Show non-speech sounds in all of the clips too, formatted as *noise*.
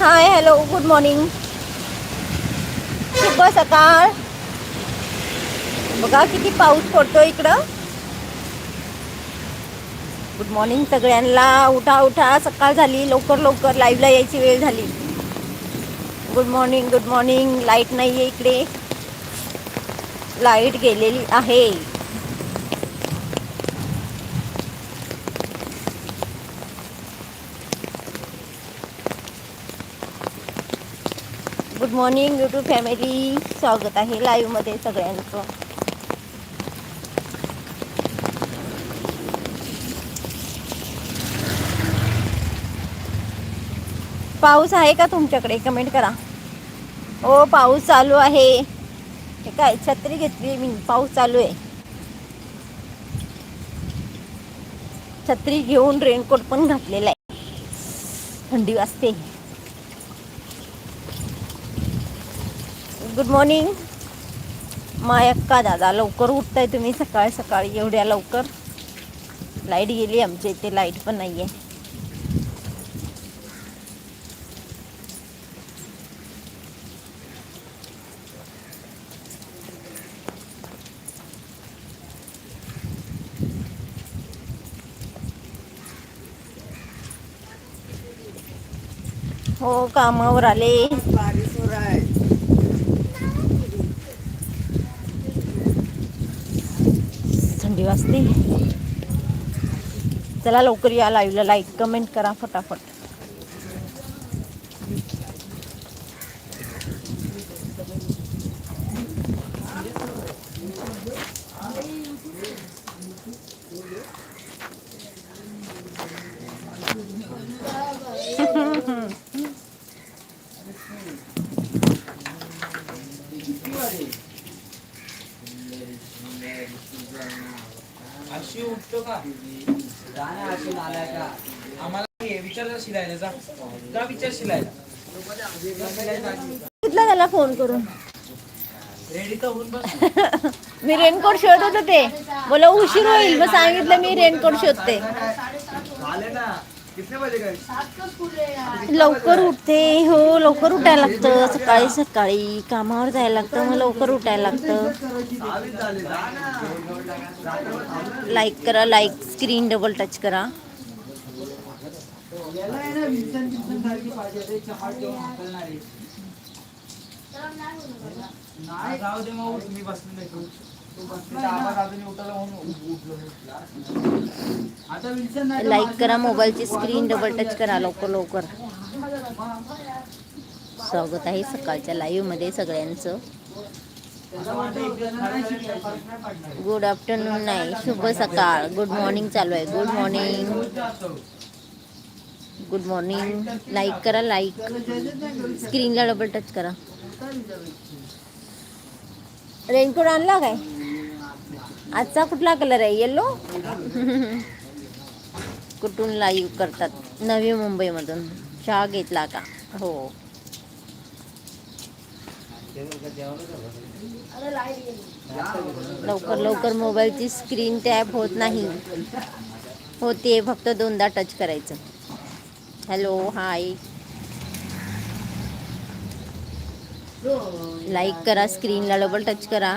हाय hello good morning शुभ सकाळ बघा किती पाऊस पडतो इकडं. गुड मॉर्निंग सगळ्यांना. उठा उठा. सकाळ झाली. लवकर लवकर लाईव्हला यायची वेळ झाली. Good morning good morning light नाही आहे इकडे. लाइट गेलेली आहे. गुड मॉर्निंग यूट्यूब फॅमिली स्वागत आहे लाईव्हमध्ये सगळ्यांचं. पाऊस आहे का तुमच्याकडे? कमेंट करा. हो पाऊस चालू आहे. काय छत्री घेतली मी. पाऊस चालू आहे. छत्री घेऊन रेनकोट पण घातलेला आहे. थंडी वाजते. गुड मॉर्निंग मायक्का दादा लवकर उठताय तुम्ही सकाळ सकाळी एवढ्या लवकर? लाइट गेली आमच्या इथे लाइट पण नाही आहे हो कामावर आले बारिश हो रहा है असते चला लवकर या लाईव्हला लाईक कमेंट करा फटाफट अशी उठतो का जाणे अशी नालाय का आम्हाला विचार जा शिलायला जा. जा विचार शिलायला. सांगितलं त्याला फोन करून. रेडी तर होऊन बस. *laughs* मी रेनकोट शोधत होते बोला उशीर होईल. मग सांगितलं मी रेनकोट शोधते झाले ना. कितने बजे गए लवकर उठते. हो लवकर उठायला लागतं. सकाळी सकाळी कामावर जायला लागतं. मग लवकर उठायला लागतं. सहावीस झाले. जा ना. लाईक करा लाईक स्क्रीन डबल टच करा. लाईक करा मोबाईलची स्क्रीन डबल टच करा लवकर लवकर. स्वागत आहे सकाळच्या लाईव्हमध्ये सगळ्यांचं. गुड आफ्टरनून नाही शुभ सकाळ गुड मॉर्निंग चालू आहे. Good morning good morning like करा लाईक स्क्रीनला डबल टच करा. रेनकोट आणला काय? आजचा कुठला कलर आहे? येलो *laughs* कुठून लाईव्ह करतात? नवी मुंबईमधून. चहा घेतला का? हो. लवकर लवकर मोबाईलची स्क्रीन टॅप होत नाही. होते फक्त दोनदा टच करायचं. हॅलो हाय लाईक करा स्क्रीनला डबल टच करा.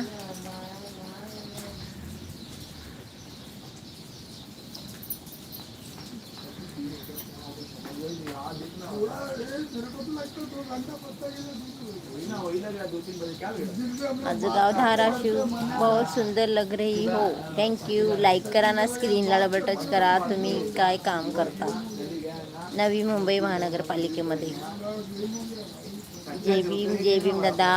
माझं गाव धाराशिव बहुत सुंदर लग रही हो. थँक यू लाईक करा ना स्क्रीनला डबल टच करा. तुम्ही काय काम करता? नवी मुंबई महानगरपालिकेमध्ये. जय भीम जय भीम दादा.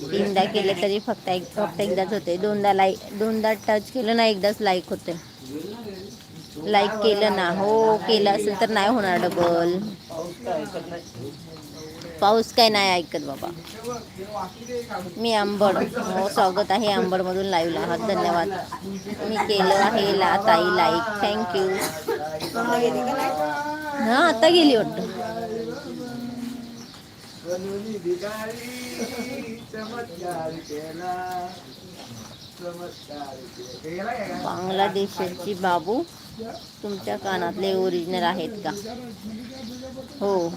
तीनदा केलं तरी फक्त एक फक्त एकदाच होते. दोनदा लाईक दोनदा टच केलं ना एकदाच लाईक होते. लाईक केलं ना. हो केलं असेल तर नाही होणार डबल पाऊस काय नाही ऐकत बाबा. मी आंबड हो स्वागत आहे आंबडमधून लाईव्हला आहात धन्यवाद. मी केलं आहे ला ताई लाईक थँक्यू हां आता गेली वाटतं. बांगलादेशाची बाबू. तुमच्या कानातले ओरिजिनल आहेत का? हो.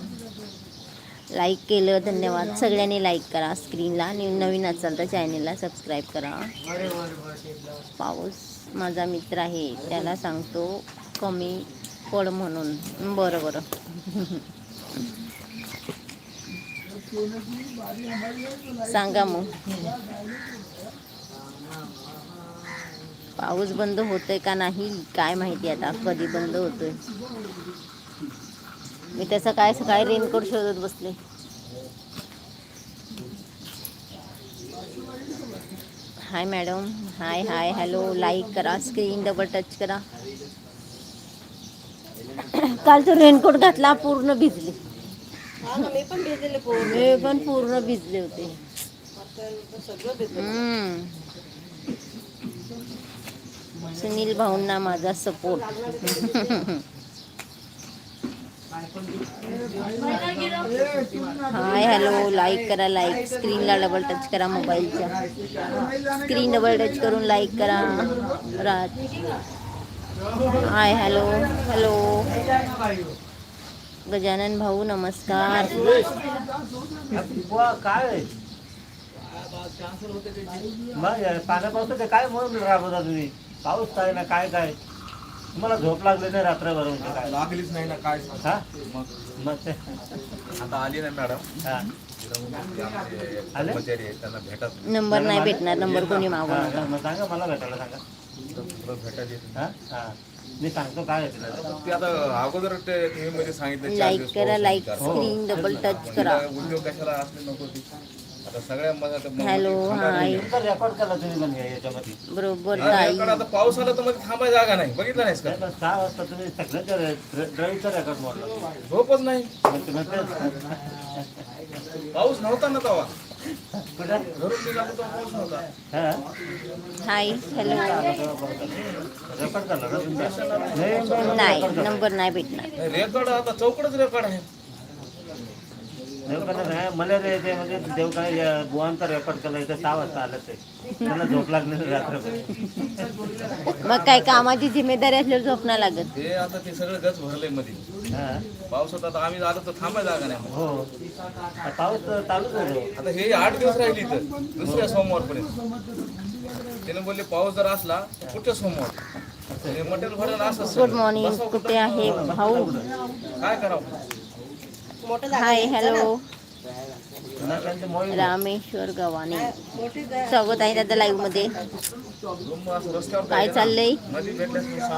लाईक केलं धन्यवाद. सगळ्यांनी लाईक करा स्क्रीनला आणि नवीन असाल तर चॅनेलला सबस्क्राईब करा. पाऊस माझा मित्र आहे त्याला सांगतो कमी पड म्हणून. बरं बरं. सांगा मग. पाऊस बंद होतोय का नाही काय माहिती आता कधी बंद होतोय. मी त्याचं काय सकाळी रेनकोट शोधत बसले. Hi madam hi hi hello like करा स्क्रीन डबल टच करा. काल तो रेनकोट घातला पूर्ण भिजले. मी पण पण पूर्ण भिजले होते. भिजलं. सुनील भाऊंना माझा सपोर्ट हाय हॅलो लाईक करा लाईक स्क्रीनला डबल टच करा मोबाईलच्या स्क्रीन डबल टच करून लाईक करा. Raj. Hi hello hello Gajanan भाऊ नमस्कार. काय पाण्या पावसाचं काय म्हणून राबवता तुम्ही? पाऊस काय ना काय काय? तुम्हाला झोप लागली नाही रात्रभर म्हणजे काय? लागलीच नाही ना काय? सांग. हा? मग? मग? ते आता आली ना मॅडम. हा. ते आमचे आले? कर्मचारी आहेत त्यांना भेटत नंबर नाही भेटणार नंबर कोणी मागू हा, नका मग सांगा मला भेटायला सांगा. हा? हा. मी सांगतो काय आहे तिला ते आता अगोदर ते टीव्ही मध्ये सांगितलं चार लाईक दिवस करा पाऊस लाईक. स्क्रीन डबल टच करा. तिला उद्योग कशाला असले नको ती. Hello hi. बरोबर हा, ताई. आता पाऊस आला तर मध्ये थांबाय जागा नाही. बघितलं नाहीस का? नाही, पण सहा वाजता तुम्ही ड्राईव्हचा रेकॉर्ड मोडला. झोपच नाही. पाऊस नव्हता ना तेव्हा. कुठं? घरून निघालो तेव्हा पाऊस नव्हता. हा? Hi hello. रेकॉर्ड नाही नंबर नाही भेटणार. रेकॉर्ड आता चौकडच रेकॉर्ड आहे. देवकाला नाही मला रे ते म्हणजे देवकाला बुवांचा रेकॉर्ड केला इथं सहा वाजता आलं ते. त्यांना झोप लागली नाही रात्रभर. मग काय कामाची जिम्मेदारी असल्यावर झोप नाही लागत? ते आता ते सगळं गच भरलंयमध्ये. हा. पावसात आता आम्ही आलो तर थांबाय जागा नाही हो. आता पाऊस चालूच होतो आता हे आठ दिवस राहिली इथं दुसऱ्या सोमवारपर्यंत. त्याने बोलले पाऊस जर असला तर पुढच्या सोमवार? हे मटेरियल भरायला असं गुड मॉर्निंग कुठे आहे भाऊ? काय करावं? Hi hello Rameshwar Gavhane. स्वागत आहे दादा लाईव्हमध्ये. काय चाललंय.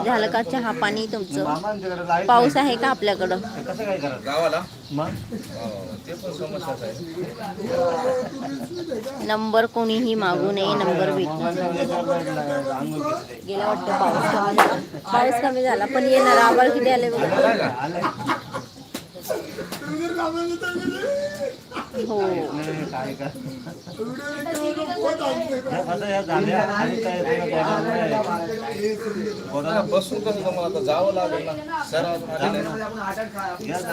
झालं का चहा पाणी तुमचं? पाऊस आहे का आपल्याकडं? नाही. कसं काय करायचं गावाला? मग? ते पण समस्याच आहे. नंबर कोणीही मागू नये नंबर केली गेला वाटतं पाऊस. कमी झाला. पाऊस कमी झाला पण येणार आभाळ किती आले बघा. आलं हो काय का बसून कसं जमलं आता जावं लागेल ना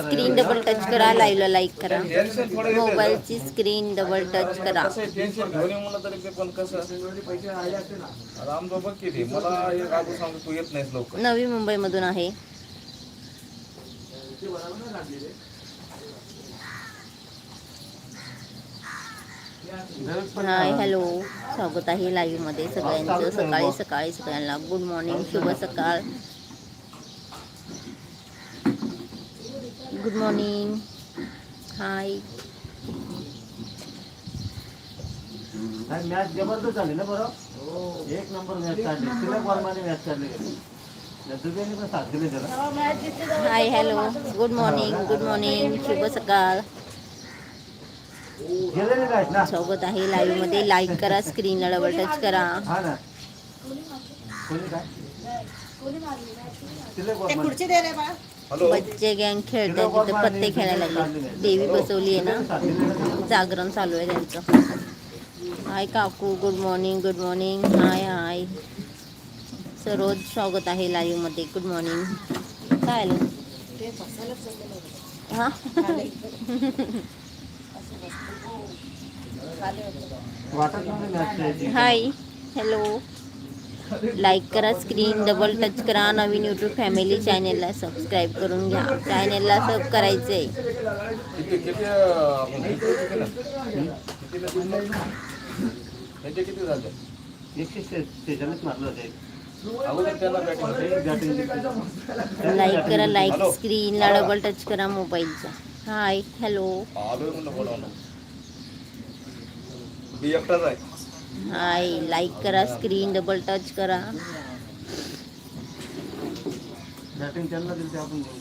स्क्रीन डबल टच करा. लाईव्हला लाईक करा मोबाईलची स्क्रीन डबल टच करा. टेन्शन घेऊन म्हणलं तरी ते पण कसं किती मला एक आजू तू येत नाहीस लवकर नवी मुंबईमधून आहे. Hi hello. स्वागत आहे लाईव्हमध्ये सगळ्यांचं. सकाळी सकाळी सगळ्यांना गुड मॉर्निंग शुभ सकाळ. Good morning. हाय. नाही, मॅच जबरदस्त झाली ना बरं? एक नंबर मॅच काढली. मॅच काढली. Hi hello. Good morning good morning. शुभ सकाळ. स्वागत आहे लाईव्हमध्ये. लाईक करा स्क्रीनला डबल टच करा. हा ना. कोणी काय? तिलक ते वर्मा खुर्ची दे रे बा. हॅलो बच्चे गँग खेळतात तिथे पत्ते खेळायला लागले. देवी बसवली आहे ना. जागरण चालू आहे त्यांचं. हाय काकू. Good morning good morning hi hi Saroj स्वागत आहे लाईव्हमध्ये. गुड मॉर्निंग काय आलं. हा खाली. खाली होतं. वाटत नव्हतं मॅच खेळायची हाय हॅलो लाईक करा स्क्रीन डबल टच करा नवीन यूट्यूब फॅमिली चॅनेलला सबस्क्राईब करून घ्या. चॅनेलला सब करायचं आहे लाईक करा लाईक स्क्रीनला डबल टच करा मोबाईलचा हाय हॅलो मी एकटाच आहे. हाय लाईक करा स्क्रीन डबल टच करा.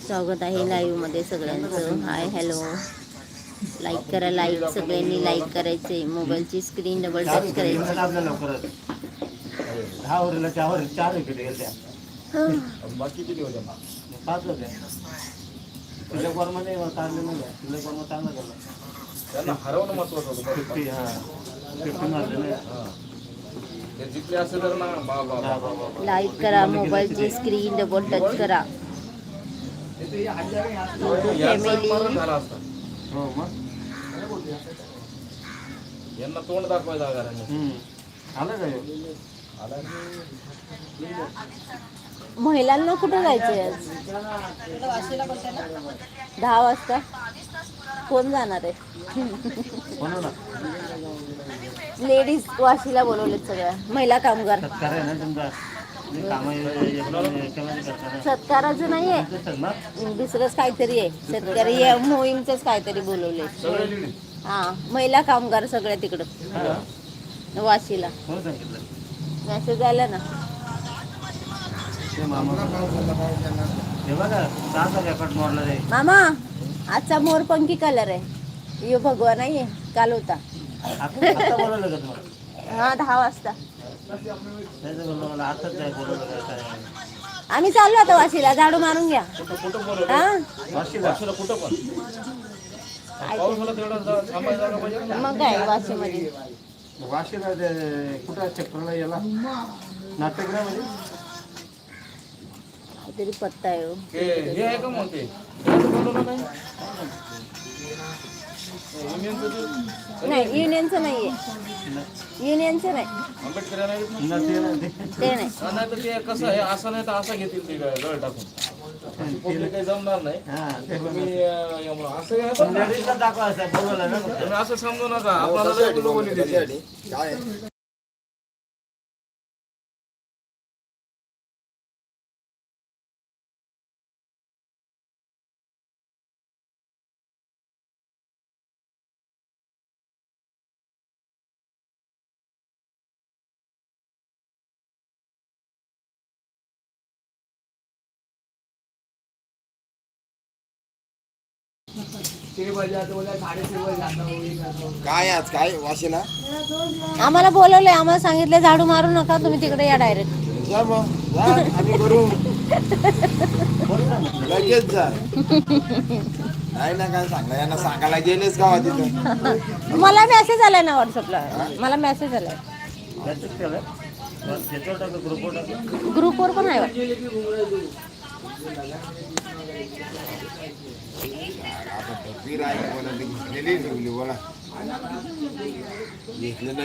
स्वागत आहे लाईव्हमध्ये सगळ्यांचं. हाय हॅलो लाईक करा लाईक सगळ्यांनी लाईक करायचे मोबाईलची स्क्रीन डबल टच करायची. दहा चार चार विकेट बाकी किती होत्या पाच होत्या. तिलक वर्माने काढले नाही का? तिलक वर्मा चांगला त्यांना हरवणं महत्वाचं होतं? हां. हा. जिंकले असेल तर ना लाईक करा मोबाईलची स्क्रीन डबल टच करा. हो मग? यांना तोंड महिलांना कुठं जायचंय ना दहा वाजता? कोण जाणार आहे? लेडीज वाशीला बोलवलेत सगळ्या. महिला कामगार. सत्कार आहे सत्काराचं नाहीये. तसंच ना? दुसरंच काहीतरी आहे. शेतकरी या मोहीमचंच काहीतरी बोलवले हा महिला कामगार सगळ्या तिकडं. वाशीला. मेसेज आला ना. मामा! आजचा मोरपंखी कलर आहे. यो भगवा नाहीये काल होता. आता आता बोलवलं का तुम्हाला. हा दहा वाजता. त्याचं बोललो मला आताच काय बोलवलं का काय आम्ही चाललो आता वाशीला झाडू मारून घ्या. कुठं कुठं बोलवलं हा? वाशीला. वाशीला कुठं पण. पाऊस झाला तेवढा जा- थांबायला जागा पाहिजे ना. मग काय वाशीमध्ये. वाशीला ते कुठं सेक्टरला याला? नाट्यगृहामध्ये? काहीतरी पत्ता आहे हो. हे आहे का मग ते याचं बोलवलं नाही युनियनचं नाही युनियनचं नाहीये युनियनचं नाही ते नाही हा, नाही तर ते कसं आहे असं नाही तर असं घेतील ते गळ टाकून कोणी काही जमणार नाही हा, ते पण तुम्ही अं, यामुळं असं आहे का? लेडीजला दाखवा असं बोलवलं ना फक्त. तुम्ही असं समजू नका आपल्याला लय. काय आज काय वाशीला? आम्हाला बोलवलंय आम्हाला सांगितलं झाडू मारू नका तुम्ही तिकडे या डायरेक्ट. जा मग जा आम्ही करू. लगेच जा. नाही ना काय सांगला यांना सांगायला गेलेच का तिथं मला मेसेज आलाय ना व्हॉट्सअपला मला मेसेज आलाय. ग्रुपवर पण आहे. वाटतं. आहे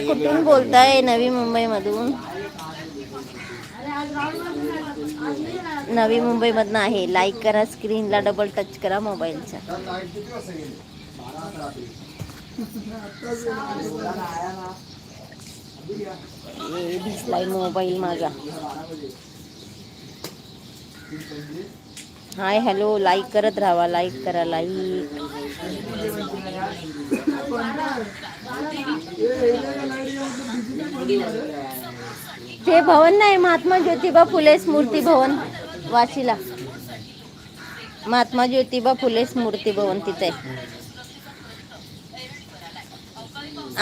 कुठून बोलताय नवी मुंबई मधून नवी मुंबईमधनं आहे. लाईक करा स्क्रीनला डबल टच करा मोबाईलचा. दिसलाय मोबाईल माझा. हाय हॅलो लाईक करत राहा लाईक करा लाईक ते भवन नाही महात्मा ज्योतिबा फुले स्मृती भवन वाशीला. महात्मा ज्योतिबा फुले स्मृती भवन तिथे. आहे.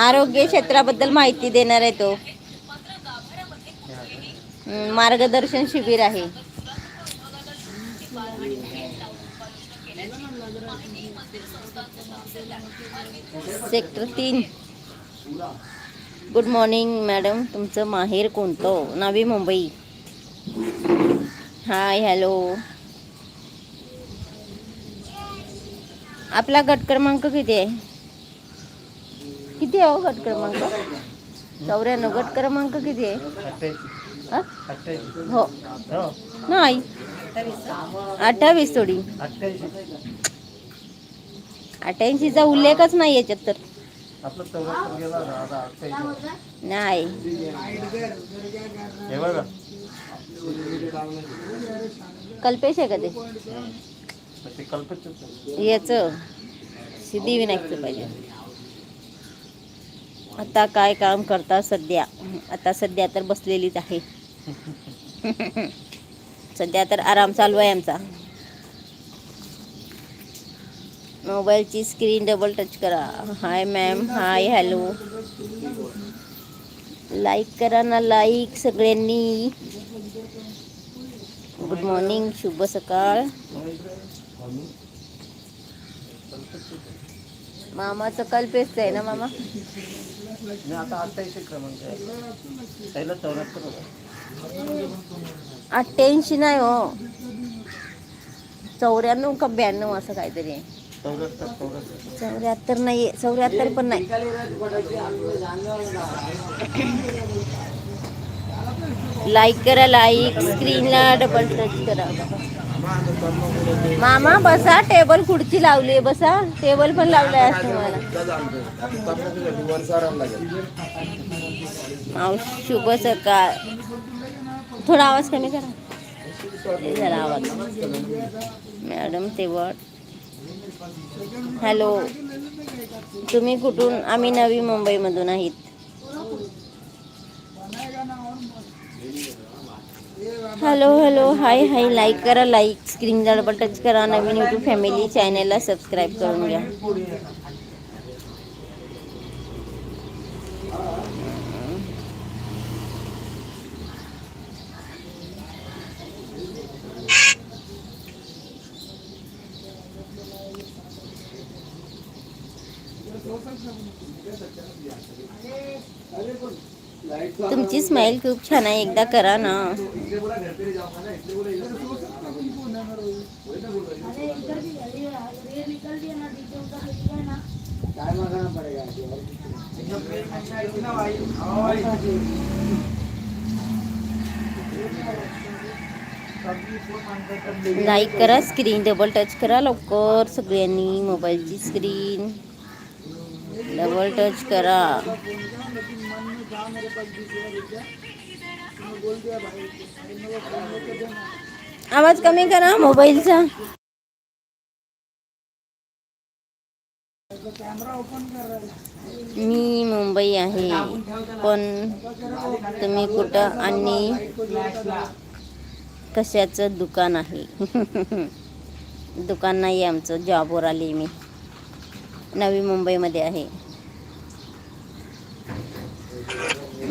आरोग्य क्षेत्राबद्दल माहिती देणार आहे तो. मार्गदर्शन शिबिर आहे. सेक्टर तीन. गुड मॉर्निंग मॅडम तुमचं माहेर कोणतं? नवी मुंबई. हाय हॅलो आपला गट क्रमांक किती आहे? किती आहे हो गट क्रमांक? चौऱ्याण्णव. गट क्रमांक किती आहे? हा? हो. हो. नाही. अठ्ठावीस थोडी. अठ्ठ्याऐंशीचा उल्लेखच नाही याच्यात तर. नाही. कल्पेश आहे का ते? याचं. सिद्धिविनायकचं पाहिजे. आता काय काम करता सध्या? आता सध्या तर बसलेलीच आहे. *laughs* सध्या तर आराम चालू आहे आमचा. मोबाईलची स्क्रीन डबल टच करा। Hi ma'am hi hello. Like करा ना लाईक सगळ्यांनी। गुड मॉर्निंग शुभ सकाळ। मामाचं कल्पेच आहे ना मामा? अठ्ठ्याऐंशी नाही हो. चौऱ्याण्णव का ब्याण्णव असं काहीतरी आहे. चौऱ्याहत्तर नाही चौऱ्याहत्तर पण नाही. लाईक करा लाईक स्क्रीनला डबल टच करा. मामा बसा टेबल खुर्ची लावली आहे बसा. टेबल पण लावलाय आज तुम्हाला. वर शुभ सकाळ. थोडा आवाज कमी करा. जरा आवाज. मॅडम तेवढ हॅलो. तुम्ही कुठून? आम्ही नवी मुंबईमधून आहेत. Hello hello. Hi hi. Like करा लाईक स्क्रीनला डबल टच करा. नवीन यूट्यूब फॅमिली चॅनेलला सबस्क्राईब करून घ्या. तुमची स्माईल खूप छान आहे. एकदा करा ना. लाईक करा स्क्रीन डबल टच करा लवकर सगळ्यांनी मोबाईलची स्क्रीन डबल टच करा. आवाज कमी करा मोबाईलचा मी मुंबई आहे पण तुम्ही कुठं आणि कशाचं दुकान आहे? दुकान नाही आहे आमचं जॉबवर आली मी. नवी मुंबईमध्ये आहे.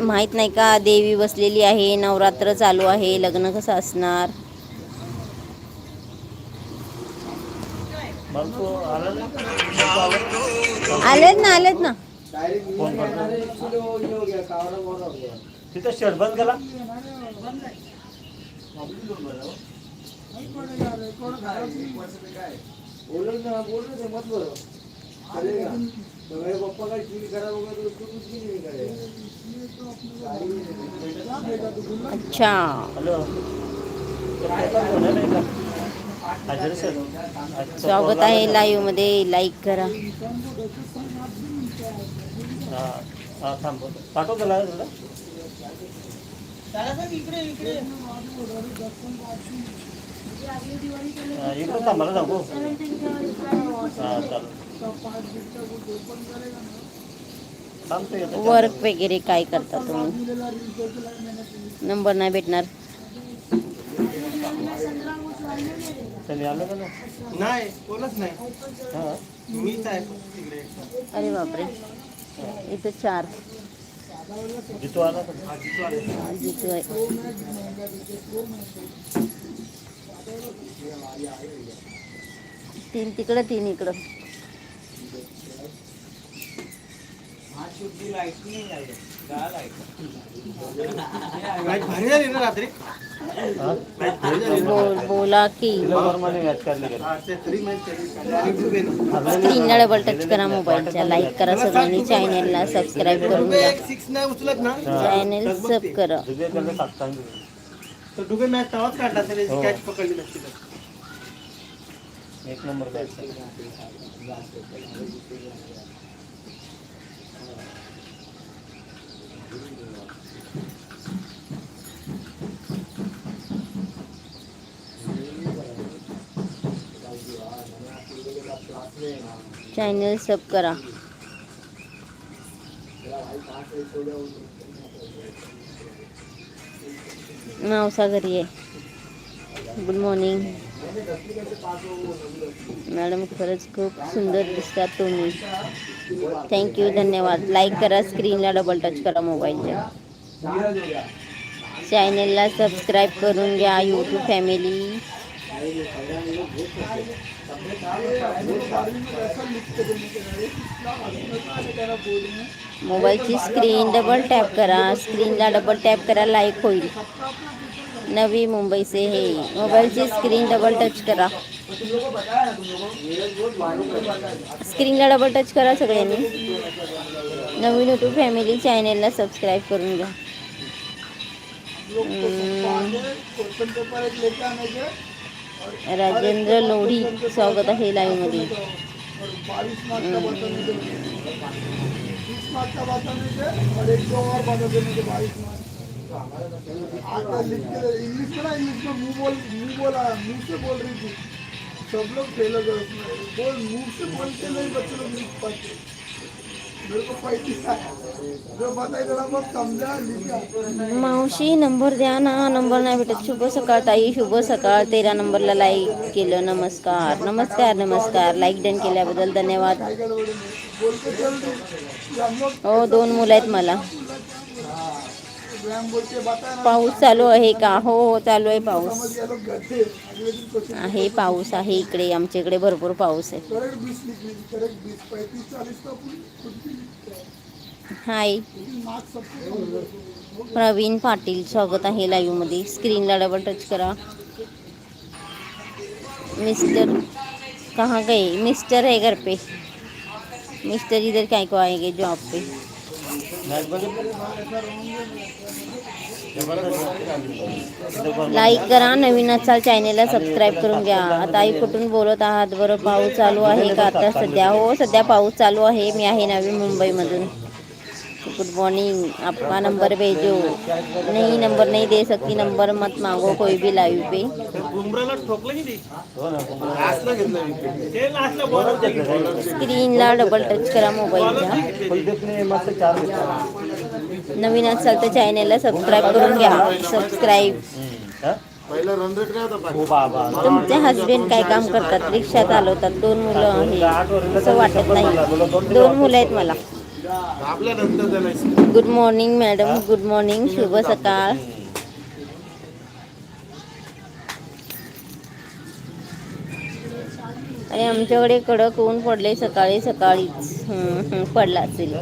माहीत नाही का देवी बसलेली आहे नवरात्र चालू आहे लग्न कसं असणार? मग तो आला ना? तो आला? आलेत ना आलेत ना फोन करतो तिथं शर्ट बंद केला अच्छा हॅलो तो पेपर कोणाला नाही का? हाजर सर अच्छा, स्वागत आहे लाईव्हमध्ये लाईक करा हा इकडं थांब मला सांगू हा चालेल वर्क वगैरे काय करता तुम्ही? नंबर नाही भेटणार. त्यांनी आलं का नाही नाही कोणच नाही. मीच आहे तिकडे अरे बापरे. इथं चार. जितू आला जितू आहे तीन तिकडं तीन इकडं. शुद्धी लाइट नाही लाइट भारी झाली ना रात्री? बोल की. स्क्रीनला डबल टच करा मोबाईलच्या लाईक करा सगळ्यांनी चॅनेलला सबस्क्राईब करून घ्या. सिक्स नाही उचलत ना? चॅनेल सब करा. मॅच काढला कॅच पकडली नसती तर. एक नंबर बॅट चॅनल सब करा. मावसा घरी आहे गुड मॉर्निंग मॅडम खरंच खूप सुंदर दिसतात तुम्ही. थँक्यू धन्यवाद. लाईक करा स्क्रीनला डबल टच करा मोबाईलच्या चॅनेलला सबस्क्राईब करून घ्या यूट्यूब फॅमिली मोबाईलची स्क्रीन डबल टॅप करा स्क्रीनला डबल टॅप करा लाईक होईल। नवी मुंबईचे हे मोबाईलची स्क्रीन डबल टच करा। स्क्रीनला डबल टच करा सगळ्यांनी। नवीन यूट्यूब फॅमिली चॅनेलला सबस्क्राईब करून. राजेंद्र लोढी स्वागत आहे लाईव्हमध्ये. म्हणजे, म्हणजे इंग्लिश में ना इंग्लिश में मुंह बोल मुंह बोला मुंह से बोल रही थी. सब लोग फेल हो गए उसमें बोल मुंह से बोल के नहीं बच्चे लोग लिख पाते मावशी नंबर द्या ना. नंबर नाही भेटत. शुभ सकाळ ताई. शुभ सकाळ. तेरा नंबरला लाईक केलं. नमस्कार. नमस्कार नमस्कार. लाईक डन केल्याबद्दल धन्यवाद. हो दोन मुलं आहेत मला. पाऊस चालू आहे का? हो हो चालू आहे पाऊस. आहे पाऊस आहे इकडे. आमच्या इकडे भरपूर पाऊस आहे. हाय. प्रवीण पाटील स्वागत आहे लाईव्हमध्ये स्क्रीनला डबल टच करा. मिस्टर कहाँ गए? मिस्टर है घर पे. मिस्टर इधर काय को आहे आएंगे? जॉब पे. लाईक करा नवीन असाल चॅनेलला सबस्क्राईब करून घ्या. आता आई कुठून बोलत आहात? बरं पाऊस चालू आहे का आता सध्या? हो सध्या पाऊस चालू आहे. मी आहे नवी मुंबईमधून. गुड मॉर्निंग आपका नंबर भेजो. नहीं नंबर नहीं दे सकती. नंबर मत मांगो कोई भी लाइव पे. स्क्रीनला डबल टच करा मोबाईलच्या नवीन असाल तर चॅनेलला सबस्क्राईब करून घ्या. सबस्क्राईब हो तुमचे हस्बंड काय काम करतात? रिक्षा चालवतात दोन मुलं आहे असं वाटत नाही. दोन मुलं आहेत मला. Good morning madam good morning शुभ सकाळ. आणि आमच्याकडे कडक ऊन पडले सकाळी सकाळीच. पडला असेल.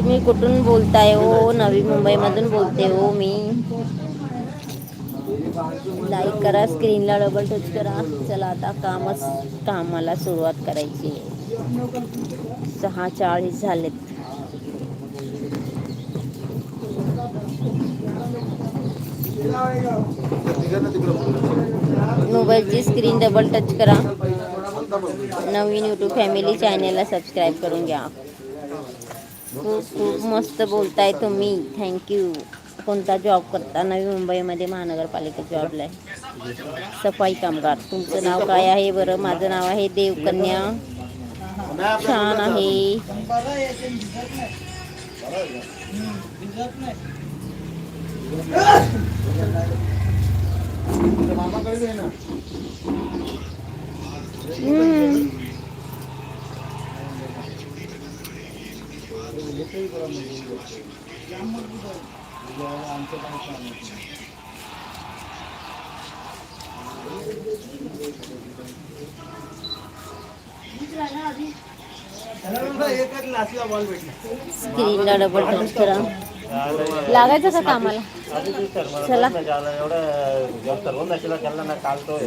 तुम्ही कुठून बोलताय हो? नवी मुंबईमधून बोलते हो मी. लाईक करा स्क्रीनला डबल टच करा. चला आता कामच, कामाला सुरुवात करायची. सहा चाळीस झालेत. मोबाईलची स्क्रीन डबल टच करा. नवीन यूट्यूब फॅमिली चॅनेलला सबस्क्राईब करून घ्या. खूप खूप मस्त बोलताय तुम्ही. थँक्यू कोणता जॉब करता? नवी मुंबईमध्ये महानगरपालिका जॉबला आहे. सफाई कामगार. तुमचं नाव काय आहे? बरं माझं नाव आहे देवकन्या. छान आहे. हम्म, स्क्रीनला डबल टच करा. लागायचं का कामाला? चला. एवढं सर्व मॅचला खेळला ना काल तो